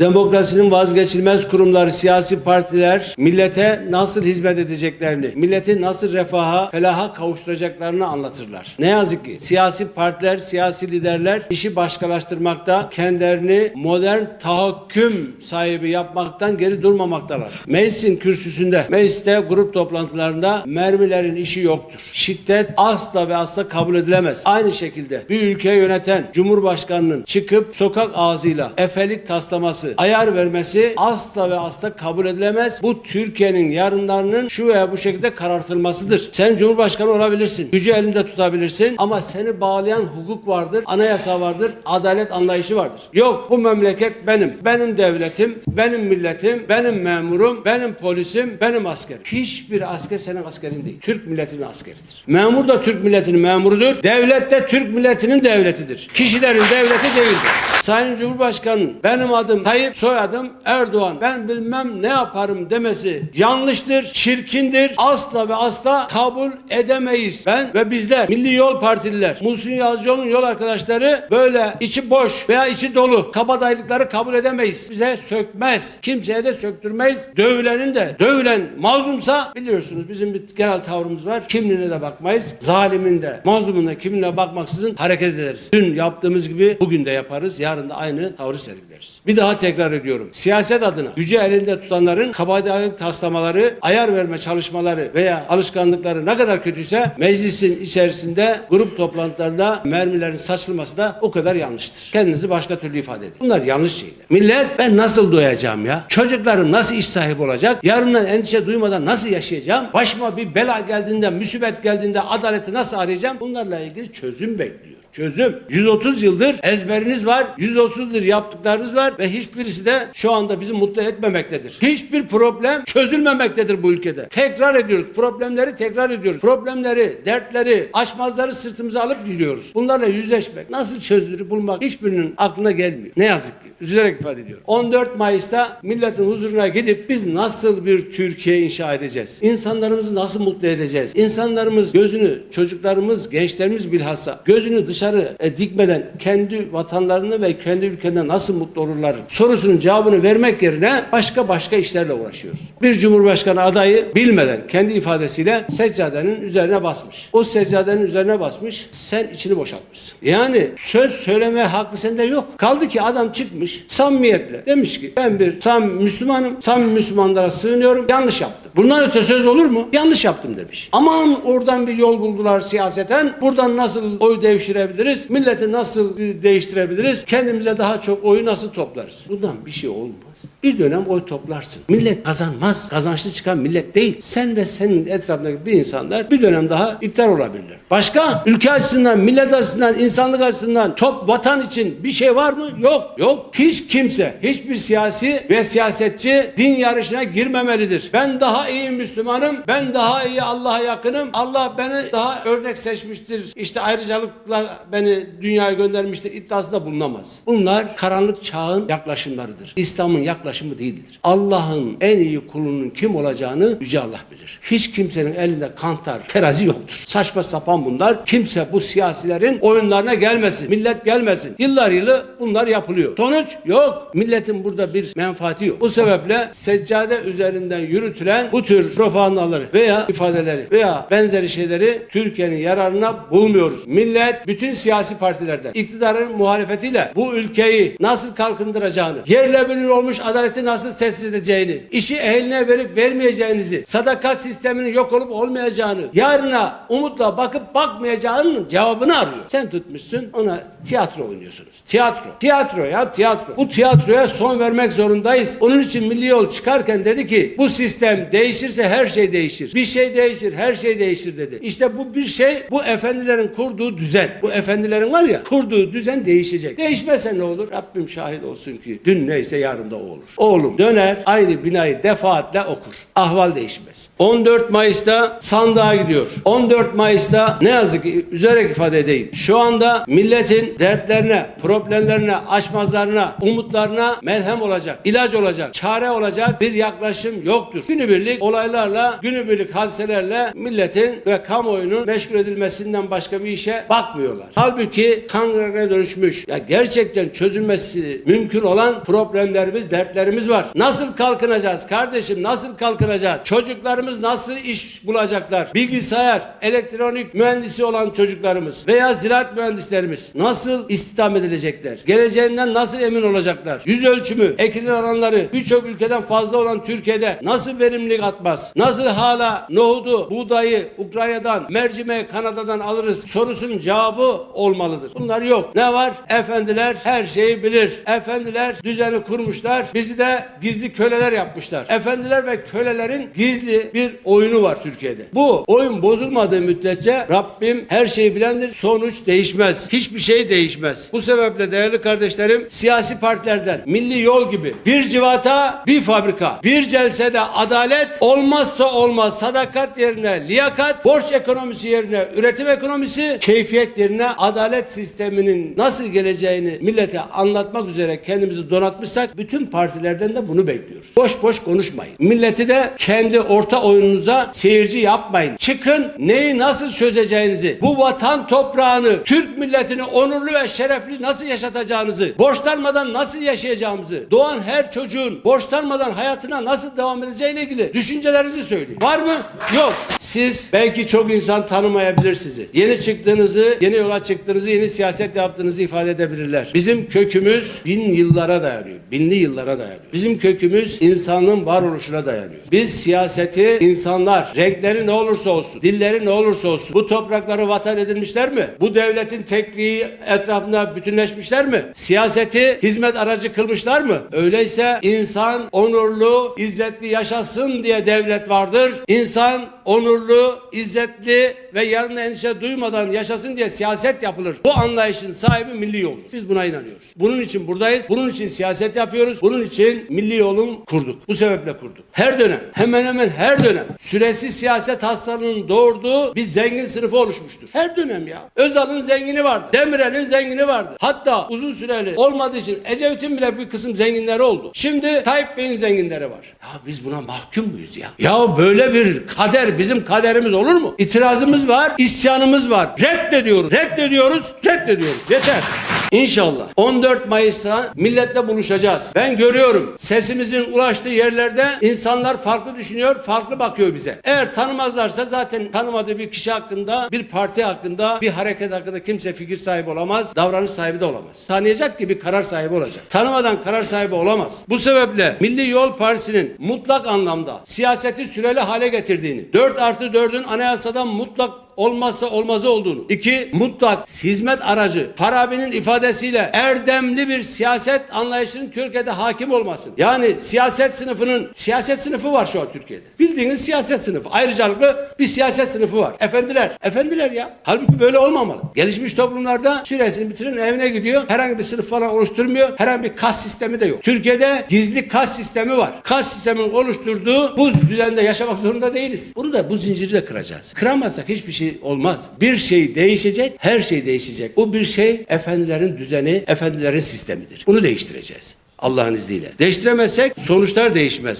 Demokrasinin vazgeçilmez kurumları, siyasi partiler millete nasıl hizmet edeceklerini, milleti nasıl refaha, felaha kavuşturacaklarını anlatırlar. Ne yazık ki siyasi partiler, siyasi liderler işi başkalaştırmakta, kendilerini modern tahakküm sahibi yapmaktan geri durmamaktalar. Meclisin kürsüsünde, mecliste grup toplantılarında mermilerin işi yoktur. Şiddet asla ve asla kabul edilemez. Aynı şekilde bir ülkeyi yöneten Cumhurbaşkanının çıkıp sokak ağzıyla efelik taslaması, ayar vermesi asla ve asla kabul edilemez. Bu Türkiye'nin yarınlarının şu veya bu şekilde karartılmasıdır. Sen Cumhurbaşkanı olabilirsin, gücü elinde tutabilirsin ama seni bağlayan hukuk vardır, anayasa vardır, adalet anlayışı vardır. Yok bu memleket benim, benim devletim, benim milletim, benim memurum, benim polisim, benim askerim. Hiçbir asker senin askerin değil. Türk milletinin askeridir. Memur da Türk milletinin memurudur. Devlet de Türk milletinin devletidir. Kişilerin devleti değildir. Sayın Cumhurbaşkanı benim adım Tayyip soyadım Erdoğan ben bilmem ne yaparım demesi yanlıştır, çirkindir. Asla ve asla kabul edemeyiz. Ben ve bizler Milli Yol Partililer, Muhsin Yazıcıoğlu'nun yol arkadaşları böyle içi boş veya içi dolu kabadayılıkları kabul edemeyiz. Bize sökmez. Kimseye de söktürmeyiz. Dövülenin de dövülen mazlumsa biliyorsunuz bizim bir genel tavrımız var. Kimliğine de bakmayız. Zalimin de mazlumun da kimliğine bakmaksızın hareket ederiz. Dün yaptığımız gibi bugün de yaparız. Yarın da aynı tavrı sergileriz. Bir daha tekrar ediyorum. Siyaset adına gücü elinde tutanların kabadayılık taslamaları, ayar verme çalışmaları veya alışkanlıkları ne kadar kötüyse meclisin içerisinde grup toplantılarında mermilerin saçılması da o kadar yanlıştır. Kendinizi başka türlü ifade edin. Bunlar yanlış şeyler. Millet ben nasıl doyacağım ya? Çocuklarım nasıl iş sahibi olacak? Yarından endişe duymadan nasıl yaşayacağım? Başıma bir bela geldiğinde, musibet geldiğinde adaleti nasıl arayacağım? Bunlarla ilgili çözüm bekliyor. Çözüm. 130 yıldır ezberiniz var. 130 yıldır yaptıklarınız var ve hiçbirisi de şu anda bizi mutlu etmemektedir. Hiçbir problem çözülmemektedir bu ülkede. Tekrar ediyoruz. Problemleri tekrar ediyoruz. Problemleri, dertleri, aşmazları sırtımıza alıp gidiyoruz. Bunlarla yüzleşmek, nasıl çözülür bulmak hiçbirinin aklına gelmiyor. Ne yazık ki. Üzülerek ifade ediyorum. 14 Mayıs'ta milletin huzuruna gidip biz nasıl bir Türkiye inşa edeceğiz? İnsanlarımızı nasıl mutlu edeceğiz? İnsanlarımız gözünü, çocuklarımız, gençlerimiz bilhassa gözünü dışarı e, dikmeden kendi vatanlarını ve kendi ülkede nasıl mutlu olurlar sorusunun cevabını vermek yerine başka başka işlerle uğraşıyoruz. Bir cumhurbaşkanı adayı bilmeden kendi ifadesiyle seccadenin üzerine basmış. O seccadenin üzerine basmış, sen içini boşaltmışsın. Yani söz söyleme hakkı sende yok. Kaldı ki adam çıkmış samimiyetle demiş ki ben bir sam Müslümanım, samimi Müslümanlara sığınıyorum, yanlış yaptım. Bundan öte söz olur mu? Yanlış yaptım demiş. Aman oradan bir yol buldular siyaseten. Buradan nasıl oy devşirebiliriz? Milleti nasıl e, değiştirebiliriz? Kendimize daha çok oyu nasıl toplarız? Bundan bir şey olmaz. Bir dönem oy toplarsın. Millet kazanmaz. Kazançlı çıkan millet değil. Sen ve senin etrafındaki bir insanlar bir dönem daha iktidar olabilirler. Başka ülke açısından, millet açısından, insanlık açısından, top vatan için bir şey var mı? Yok. Yok. Hiç kimse, hiçbir siyasi ve siyasetçi din yarışına girmemelidir. Ben daha iyi Müslümanım, ben daha iyi Allah'a yakınım, Allah beni daha örnek seçmiştir, işte ayrıcalıkla beni dünyaya göndermiştir iddiasında bulunamaz. Bunlar karanlık çağın yaklaşımlarıdır. İslam'ın yaklaşımı değildir. Allah'ın en iyi kulunun kim olacağını Yüce Allah bilir. Hiç kimsenin elinde kantar, terazi yoktur. Saçma sapan bunlar. Kimse bu siyasilerin oyunlarına gelmesin. Millet gelmesin. Yıllar yılı bunlar yapılıyor. Sonuç yok. Milletin burada bir menfaati yok. Bu sebeple seccade üzerinden yürütülen bu tür propagandaları veya ifadeleri veya benzeri şeyleri Türkiye'nin yararına bulmuyoruz. Millet bütün siyasi partilerden iktidarın muhalefetiyle bu ülkeyi nasıl kalkındıracağını, yerle bir olmuş adaleti nasıl tesis edeceğini, işi eline verip vermeyeceğinizi, sadakat sisteminin yok olup olmayacağını, yarına umutla bakıp bakmayacağının cevabını arıyor. Sen tutmuşsun ona tiyatro oynuyorsunuz. Tiyatro. Tiyatro ya tiyatro. Bu tiyatroya son vermek zorundayız. Onun için Milli Yol çıkarken dedi ki bu sistem değişirse her şey değişir. Bir şey değişir, her şey değişir dedi. İşte bu bir şey bu efendilerin kurduğu düzen. Bu efendilerin var ya kurduğu düzen değişecek. Değişmese ne olur? Rabbim şahit olsun ki dün neyse yarın da o olur. Oğlum döner aynı binayı defaatle okur. Ahval değişmez. 14 Mayıs'ta sandığa gidiyor. 14 Mayıs'ta ne yazık ki üzerek ifade edeyim. Şu anda milletin dertlerine, problemlerine, aşmazlarına, umutlarına melhem olacak, ilaç olacak, çare olacak bir yaklaşım yoktur. Günübirlik günübirlik olaylarla, günübirlik hadiselerle milletin ve kamuoyunun meşgul edilmesinden başka bir işe bakmıyorlar. Halbuki kangrene dönüşmüş, ya gerçekten çözülmesi mümkün olan problemlerimiz, dertlerimiz var. Nasıl kalkınacağız kardeşim? Nasıl kalkınacağız? Çocuklarımız nasıl iş bulacaklar? Bilgisayar, elektronik mühendisi olan çocuklarımız veya ziraat mühendislerimiz nasıl istihdam edilecekler? Geleceğinden nasıl emin olacaklar? Yüz ölçümü, ekilir alanları birçok ülkeden fazla olan Türkiye'de nasıl verimlilik atmaz? Nasıl hala nohudu, buğdayı Ukrayna'dan, mercimeği Kanada'dan alırız sorusunun cevabı olmalıdır. Bunlar yok. Ne var? Efendiler her şeyi bilir. Efendiler düzeni kurmuşlar. Bizi de gizli köleler yapmışlar. Efendiler ve kölelerin gizli bir oyunu var Türkiye'de. Bu oyun bozulmadığı müddetçe Rabbim her şeyi bilendir. Sonuç değişmez. Hiçbir şey değişmez. Bu sebeple değerli kardeşlerim siyasi partilerden milli yol gibi bir civata bir fabrika bir celsede adalet olmazsa olmaz sadakat yerine liyakat borç ekonomisi yerine üretim ekonomisi keyfiyet yerine adalet sisteminin nasıl geleceğini millete anlatmak üzere kendimizi donatmışsak bütün partilerden de bunu bekliyoruz. Boş boş konuşmayın. Milleti de kendi orta oyununuza seyirci yapmayın. Çıkın neyi nasıl çözeceğinizi, bu vatan toprağını, Türk milletini onurlu ve şerefli nasıl yaşatacağınızı, borçlanmadan nasıl yaşayacağımızı, doğan her çocuğun borçlanmadan hayatına nasıl devam edeceğiyle ilgili düşüncelerinizi söyleyin. Var mı? Yok. Siz belki çok insan tanımayabilir sizi. Yeni çıktığınızı, yeni yola çıktığınızı, yeni siyaset yaptığınızı ifade edebilirler. Bizim kökümüz bin yıllara dayanıyor. Binli yıllara dayanıyor. Bizim kökümüz insanlığın varoluşuna dayanıyor. Biz siyaseti insanlar, renkleri ne olursa olsun, dilleri ne olursa olsun bu toprakları vatan edilmişler mi? Bu devletin tekliği etrafında bütünleşmişler mi? Siyaseti hizmet aracı kılmışlar mı? Öyleyse insan onurlu, izzetli yaşasın diye devlet vardır. İnsan onurlu, izzetli ve yarın endişe duymadan yaşasın diye siyaset yapılır. Bu anlayışın sahibi milli yoldur. Biz buna inanıyoruz. Bunun için buradayız. Bunun için siyaset yapıyoruz. Bunun için milli yolun kurduk. Bu sebeple kurduk. Her dönem, hemen hemen her dönem süresiz siyaset hastalığının doğurduğu bir zengin sınıfı oluşmuştur. Her dönem ya. Özal'ın zengini vardı. Demirel'in zengini vardı. Hatta uzun süreli olmadığı için Ecevit'in bile bir kısım zenginleri oldu. Şimdi Tayyip Bey'in zenginleri var. Ya biz buna mahkum muyuz ya? Ya böyle bir kader bizim kaderimiz olur mu? İtirazımız var, isyanımız var. Reddediyoruz, reddediyoruz, reddediyoruz. Yeter. İnşallah 14 Mayıs'ta milletle buluşacağız. Ben görüyorum sesimizin ulaştığı yerlerde insanlar farklı düşünüyor, farklı bakıyor bize. Eğer tanımazlarsa zaten tanımadığı bir kişi hakkında, bir parti hakkında, bir hareket hakkında kimse fikir sahibi olamaz, davranış sahibi de olamaz. Tanıyacak ki bir karar sahibi olacak. Tanımadan karar sahibi olamaz. Bu sebeple Milli Yol Partisi'nin mutlak anlamda siyaseti süreli hale getirdiğini, 4 artı 4'ün anayasadan mutlak olmazsa olmazı olduğunu. İki, mutlak hizmet aracı. Farabi'nin ifadesiyle erdemli bir siyaset anlayışının Türkiye'de hakim olmasın. Yani siyaset sınıfının, siyaset sınıfı var şu an Türkiye'de. Bildiğiniz siyaset sınıfı. Ayrıcalıklı bir siyaset sınıfı var. Efendiler, efendiler ya. Halbuki böyle olmamalı. Gelişmiş toplumlarda süresini bitirin evine gidiyor. Herhangi bir sınıf falan oluşturmuyor. Herhangi bir kas sistemi de yok. Türkiye'de gizli kas sistemi var. Kas sisteminin oluşturduğu bu düzende yaşamak zorunda değiliz. Bunu da bu zinciri de kıracağız. Kıramazsak hiçbir şey olmaz. Bir şey değişecek, her şey değişecek. Bu bir şey efendilerin düzeni, efendilerin sistemidir. Bunu değiştireceğiz. Allah'ın izniyle. Değiştiremezsek sonuçlar değişmez.